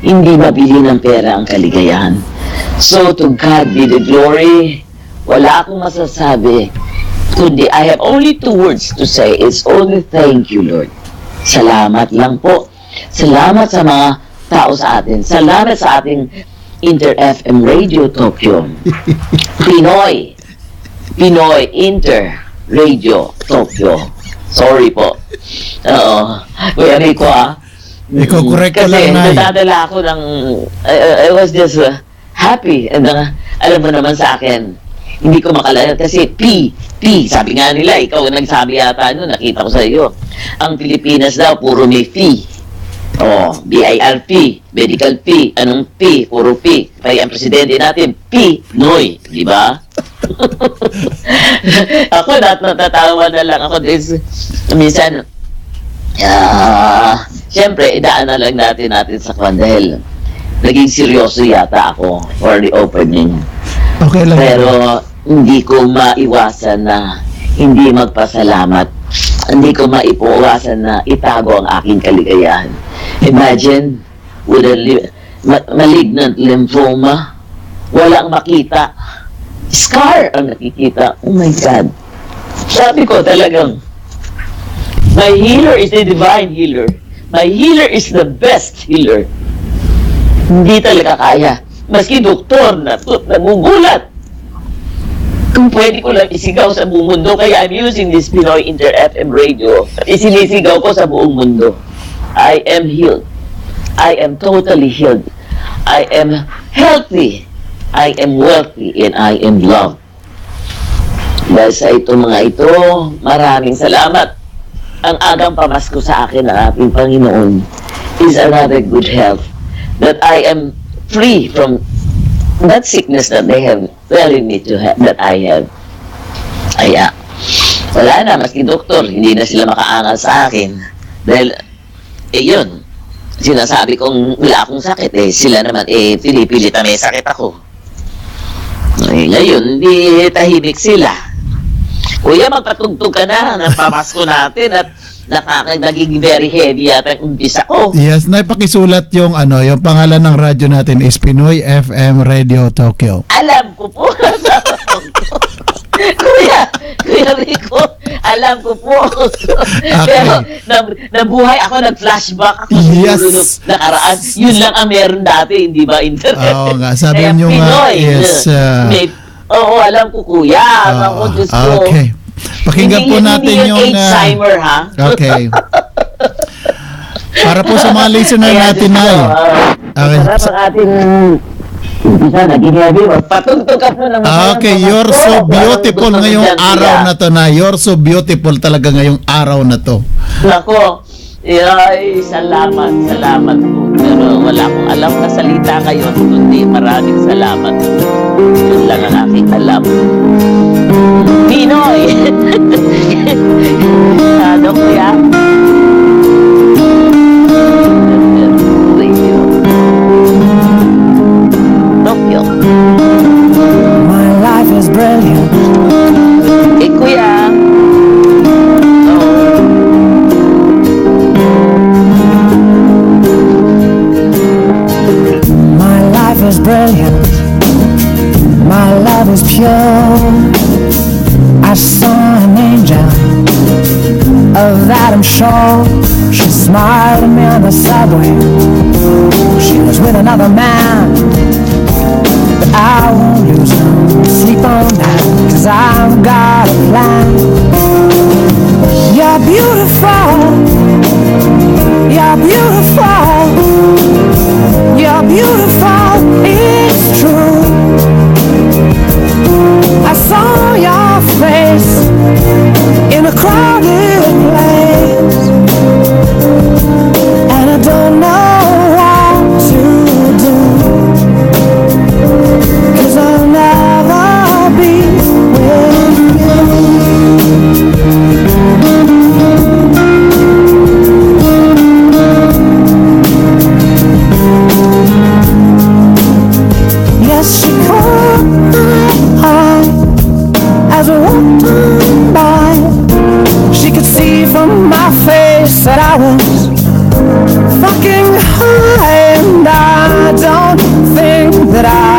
hindi mabili ng pera ang kaligayahan. So to God be the glory. Wala akong masasabi. Kundi I have only two words to say. It's only thank you, Lord. Salamat lang po. Salamat sa mga tao sa atin. Salamat sa ating Inter FM Radio Tokyo. Pinoy. Pinoy Inter Radio Tokyo. Sorry po. Oo. Kuya Rico ah. Ikaw, correct ko Kasi lang, Nay. nadadala ako ng... I, I was just uh, happy. And uh, alam mo naman sa akin, hindi ko makalala kasi P, P, sabi nga nila, ikaw ang nagsabi yata no, nakita ko sa iyo. Ang Pilipinas daw, puro may P. Oh, B-I-R-P, medical P, anong P, puro P. Kaya ang presidente natin, P, Noy, di ba? ako, nat natatawa na lang ako. This, minsan, Ah, siyempre, idaan na lang natin natin sa kwan dahil naging seryoso yata ako for the opening. Okay lang. Pero hindi ko maiwasan na hindi magpasalamat. Hindi ko maipuwasan na itago ang aking kaligayahan. Imagine, with a li- ma- malignant lymphoma, walang makita. Scar ang nakikita. Oh my God. Sabi ko talagang, My healer is the divine healer. My healer is the best healer. Hindi talaga kaya. Maski doktor na nagugulat. Kung pwede ko lang isigaw sa buong mundo, kaya I'm using this Pinoy Inter FM radio. Isinisigaw ko sa buong mundo. I am healed. I am totally healed. I am healthy. I am wealthy and I am loved. Dahil sa ito mga ito, maraming salamat ang agang pamasko sa akin ng ating Panginoon is another good health that I am free from that sickness that they have telling me to have, that I have. Kaya, wala na, maski doktor, hindi na sila makaangal sa akin. Dahil, eh yun, sinasabi kong wala akong sakit, eh sila naman, eh pinipilit na may sakit ako. Eh, ngayon, hindi tahimik sila. Kuya, magpatugtog ka na ng pamasko natin at nakaka naging very heavy yata ang umpisa ko. Yes, naipakisulat yung ano, yung pangalan ng radyo natin is Pinoy FM Radio Tokyo. Alam ko po. kuya, Kuya Rico, alam ko po. Pero nab- nabuhay ako, nag-flashback ako Yes. siguro nakaraan. Yun lang ang meron dati, hindi ba internet? Oo nga, sabi Kaya niyo nga, Pinoy, yes, uh, may- Oo, alam ko kuya. ako, Ah, Diyos ko. okay. Pakinggan Hindi- po natin hindi yung... ah, Alzheimer, ha? okay. Para po sa mga listener natin na ko, ah, Okay. Sarap ang ating umpisa, naging heavy. Patugtog ka po ng Ah, Okay, you're so beautiful ngayong araw na to na. You're so beautiful talaga ngayong araw na to. Nako, ay, salamat, salamat po. Pero wala akong alam na salita kayo, kundi maraming salamat. Yun lang ang aking alam. Pinoy! ano kuya? Tokyo. My life is brilliant. Eh, kuya. My life is brilliant. Is pure. I saw an angel. Of I'm sure. She smiled at me on the subway. She was with another man. But I won't lose no my face said I was fucking high, and I don't think that I.